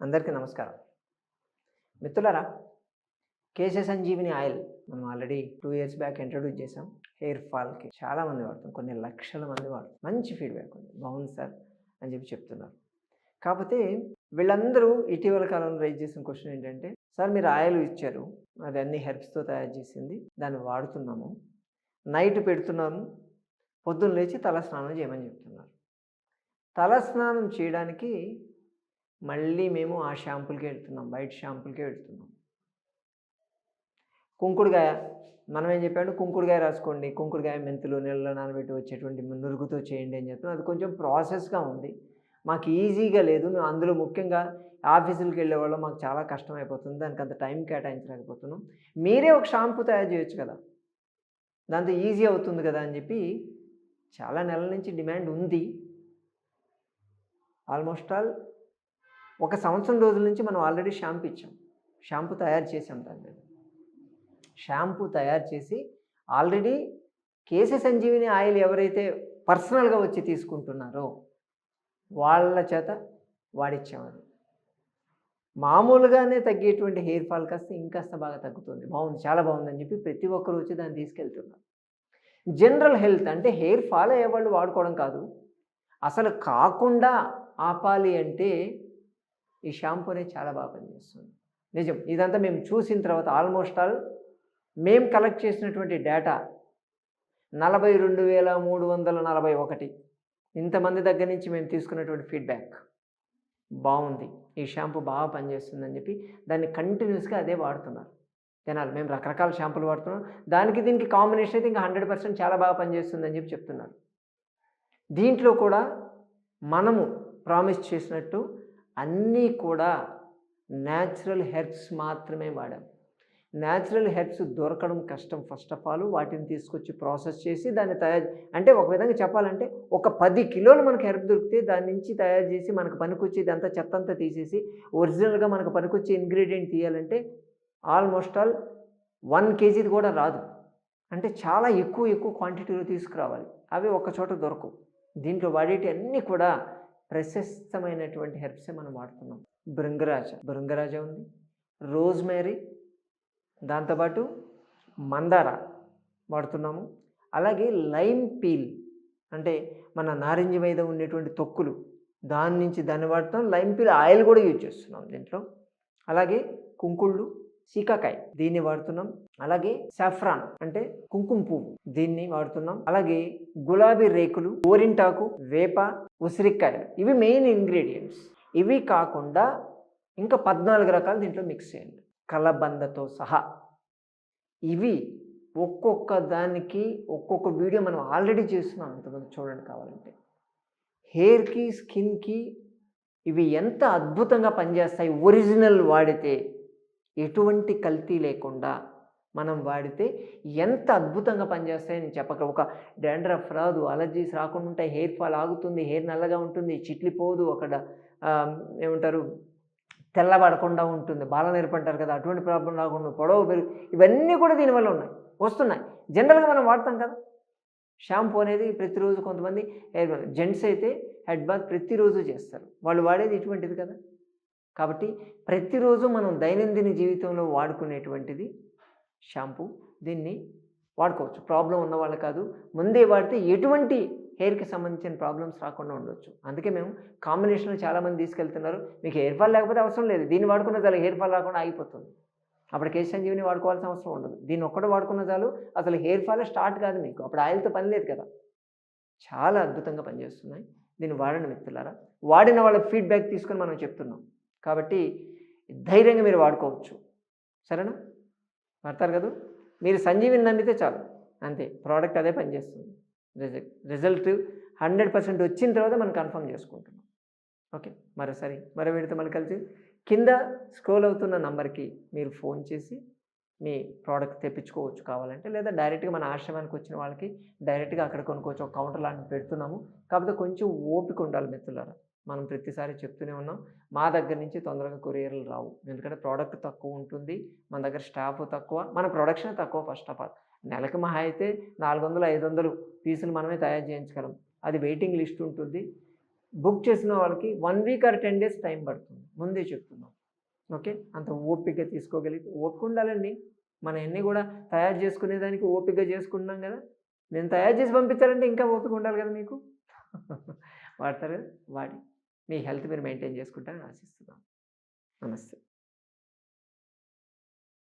అందరికీ నమస్కారం. మిత్రులారా కేసే సంజీవిని ఆయిల్ మనం already two years back introduce చేసాం హెయిర్ ఫాల్కి చాలామంది వాడుతాం కొన్ని లక్షల మంది వాడుతాం. మంచి ఫీడ్బ్యాక్ ఉంది. బాగుంది సార్ అని చెప్పి చెప్తున్నారు. కాకపోతే వీళ్ళందరూ ఇటీవల కాలంలో రైజ్ చేసిన క్వశ్చన్ ఏంటంటే సార్ మీరు ఆయిల్ ఇచ్చారు అది అన్ని హెర్బ్స్తో తయారు చేసింది దాన్ని వాడుతున్నాము నైట్ పెడుతున్నాము పొద్దున్న లేచి తల స్నానం చేయమని చెప్తున్నారు. తల స్నానం చేయడానికి మళ్ళీ మేము ఆ షాంపుల్కే వెళ్తున్నాం బయట షాంపుల్కే వెళ్తున్నాం కుంకుడుగాయ మనం ఏం చెప్పాడు కుంకుడుగాయ రాసుకోండి కుంకుడుగాయ మెంతులు నీళ్ళలో నానబెట్టి వచ్చేటువంటి నురుగుతో చేయండి అని చెప్తున్నాం అది కొంచెం ప్రాసెస్గా ఉంది. మాకు ఈజీగా లేదు. మేము అందులో ముఖ్యంగా ఆఫీసులకు వెళ్ళేవాళ్ళం. మాకు చాలా కష్టం అయిపోతుంది దానికి అంత టైం కేటాయించలేకపోతున్నాం. మీరే ఒక షాంపూ తయారు చేయొచ్చు కదా. దాంతో ఈజీ అవుతుంది కదా అని చెప్పి చాలా నెలల నుంచి డిమాండ్ ఉంది. ఆల్మోస్ట్ ఆల్ ఒక సంవత్సరం రోజుల నుంచి మనం ఆల్రెడీ షాంపూ ఇచ్చాం. షాంపూ తయారు చేసాం దాని మీద షాంపూ తయారు చేసి ఆల్రెడీ కేసీ సంజీవిని ఆయిల్ ఎవరైతే పర్సనల్గా వచ్చి తీసుకుంటున్నారో వాళ్ళ చేత వాడిచ్చామని మామూలుగానే తగ్గేటువంటి హెయిర్ ఫాల్ కాస్త ఇంకాస్త బాగా తగ్గుతుంది. బాగుంది చాలా బాగుందని చెప్పి ప్రతి ఒక్కరు వచ్చి దాన్ని తీసుకెళ్తున్నారు. జనరల్ హెల్త్ అంటే హెయిర్ ఫాల్ అయ్యేవాళ్ళు వాడుకోవడం కాదు. అసలు కాకుండా ఆపాలి అంటే ఈ షాంపూనే అనేది చాలా బాగా పనిచేస్తుంది. నిజం. ఇదంతా మేము చూసిన తర్వాత ఆల్మోస్ట్ ఆల్ మేము కలెక్ట్ చేసినటువంటి డేటా నలభై రెండు వేల మూడు వందల నలభై ఒకటి. ఇంతమంది దగ్గర నుంచి మేము తీసుకున్నటువంటి ఫీడ్బ్యాక్. బాగుంది. ఈ షాంపూ బాగా పనిచేస్తుందని చెప్పి దాన్ని కంటిన్యూస్గా అదే వాడుతున్నారు. జనాలు. మేము రకరకాల షాంపూలు వాడుతున్నాం. దానికి దీనికి కాంబినేషన్ అయితే ఇంకా హండ్రెడ్ పర్సెంట్ చాలా బాగా పనిచేస్తుందని చెప్పి చెప్తున్నారు. దీంట్లో కూడా మనము ప్రామిస్ చేసినట్టు అన్నీ కూడా న్యాచురల్ హెర్బ్స్ మాత్రమే వాడాం. న్యాచురల్ హెర్బ్స్ దొరకడం కష్టం ఫస్ట్ ఆఫ్ ఆల్. వాటిని తీసుకొచ్చి ప్రాసెస్ చేసి దాన్ని తయారు అంటే ఒక విధంగా చెప్పాలంటే ఒక పది కిలోలు మనకు హెర్బ్ దొరికితే దాని నుంచి తయారు చేసి మనకు పనికొచ్చేది ఇదంతా చెత్త అంతా తీసేసి ఒరిజినల్గా మనకు పనికొచ్చే ఇంగ్రీడియంట్ తీయాలంటే ఆల్మోస్ట్ ఆల్ వన్ కేజీది కూడా రాదు. అంటే చాలా ఎక్కువ ఎక్కువ క్వాంటిటీలో తీసుకురావాలి. అవి ఒక చోట దొరకవు. దీంట్లో వాడేటి అన్నీ కూడా ప్రశస్తమైనటువంటి హెర్బ్సే మనం వాడుతున్నాం. భృంగరాజ భృంగరాజ ఉంది. రోజ్మేరీ దాంతోపాటు మందార వాడుతున్నాము. అలాగే లైమ్ పీల్ అంటే మన నారింజ మీద ఉండేటువంటి తొక్కులు దాని నుంచి దాన్ని వాడుతాం లైమ్ పీల్ ఆయిల్ కూడా యూజ్ చేస్తున్నాం దీంట్లో. అలాగే కుంకుళ్ళు సీకాకాయ దీన్ని వాడుతున్నాం. అలాగే సాఫ్రాన్ అంటే కుంకుమ పువ్వు దీన్ని వాడుతున్నాం. అలాగే గులాబీ రేకులు గోరింటాకు వేప ఉసిరికాయలు ఇవి మెయిన్ ఇంగ్రీడియంట్స్. ఇవి కాకుండా ఇంకా పద్నాలుగు రకాలు దీంట్లో మిక్స్ చేయండి. కలబందతో సహా ఇవి ఒక్కొక్క దానికి ఒక్కొక్క వీడియో మనం ఆల్రెడీ చేస్తున్నాం. ఇంతమంది చూడండి కావాలంటే. హెయిర్కి స్కిన్కి ఇవి ఎంత అద్భుతంగా పనిచేస్తాయి. ఒరిజినల్ వాడితే ఎటువంటి కల్తీ లేకుండా మనం వాడితే ఎంత అద్భుతంగా పనిచేస్తాయని చెప్పక ఒక డాండ్రఫ్ రాదు అలర్జీస్ రాకుండా ఉంటాయి. హెయిర్ ఫాల్ ఆగుతుంది హెయిర్ నల్లగా ఉంటుంది చిట్లిపోదు అక్కడ ఏమంటారు తెల్లబడకుండా ఉంటుంది. బాల నేర్పంటారు కదా అటువంటి ప్రాబ్లం రాకుండా పొడవు పెరుగు ఇవన్నీ కూడా దీనివల్ల ఉన్నాయి వస్తున్నాయి. జనరల్గా మనం వాడతాం కదా. షాంపూ అనేది ప్రతిరోజు కొంతమంది హెయిర్ జెంట్స్ అయితే హెడ్ బాత్ ప్రతిరోజు చేస్తారు. వాళ్ళు వాడేది ఇటువంటిది కదా. కాబట్టి ప్రతిరోజు మనం దైనందిన జీవితంలో వాడుకునేటువంటిది షాంపూ. దీన్ని వాడుకోవచ్చు. ప్రాబ్లం ఉన్న వాళ్ళు కాదు. ముందే వాడితే ఎటువంటి హెయిర్కి సంబంధించిన ప్రాబ్లమ్స్ రాకుండా ఉండొచ్చు. అందుకే మేము కాంబినేషన్లో చాలామంది తీసుకెళ్తున్నారు. మీకు హెయిర్ ఫాల్ లేకపోతే అవసరం లేదు. దీన్ని వాడుకున్న చాలు హెయిర్ ఫాల్ రాకుండా ఆగిపోతుంది. అప్పుడు కేశ సంజీవిని వాడుకోవాల్సిన అవసరం ఉండదు. దీన్ని ఒక్కటి వాడుకున్న చాలు అసలు హెయిర్ ఫాల్ స్టార్ట్ కాదు మీకు. అప్పుడు ఆయిల్తో పని లేదు కదా. చాలా అద్భుతంగా పనిచేస్తున్నాయి. దీన్ని వాడండి మిత్రులారా. వాడిన వాళ్ళ ఫీడ్బ్యాక్ తీసుకొని మనం చెప్తున్నాం. కాబట్టి ధైర్యంగా మీరు వాడుకోవచ్చు. సరేనా? పడతారు కదా? మీరు సంజీవిని నమ్మితే చాలు. అంతే. ప్రోడక్ట్ అదే పనిచేస్తుంది రిజల్ట్ రిజల్ట్ హండ్రెడ్ పర్సెంట్ వచ్చిన తర్వాత మనం కన్ఫర్మ్ చేసుకుంటున్నాం. ఓకే. మరోసారి మరో వీడితో మనం కలిసి కింద స్క్రోల్ అవుతున్న నంబర్కి మీరు ఫోన్ చేసి మీ ప్రోడక్ట్ తెప్పించుకోవచ్చు కావాలంటే లేదా డైరెక్ట్గా మన ఆశ్రమానికి వచ్చిన వాళ్ళకి డైరెక్ట్గా అక్కడ కొనుక్కోవచ్చు. ఒక కౌంటర్ లాంటివి పెడుతున్నాము. కాకపోతే కొంచెం ఓపిక ఉండాలి మిత్రులారా. మనం ప్రతిసారి చెప్తూనే ఉన్నాం. మా దగ్గర నుంచి తొందరగా కొరియర్లు రావు. ఎందుకంటే ప్రోడక్ట్ తక్కువ ఉంటుంది. మన దగ్గర స్టాఫ్ తక్కువ. మన ప్రొడక్షన్ తక్కువ ఫస్ట్ ఆఫ్ ఆల్. నెలకు మహా అయితే నాలుగు వందలు ఐదు వందలు పీసులు మనమే తయారు చేయించగలం. అది వెయిటింగ్ లిస్ట్ ఉంటుంది. బుక్ చేసిన వాళ్ళకి one week or ten days time పడుతుంది. ముందే చెప్తున్నాం. ఓకే? అంత ఓపిక తీసుకోగలిగితే ఓపిక ఉండాలండి. మనం ఎన్ని కూడా తయారు చేసుకునేదానికి ఓపిక చేసుకుంటున్నాం కదా. నేను తయారు చేసి పంపించాలంటే ఇంకా ఓపిక ఉండాలి కదా మీకు? వాడతారు వాడి మీ హెల్త్ మీరు మెయింటైన్ చేసుకుంటారని ఆశిస్తున్నాను. నమస్తే.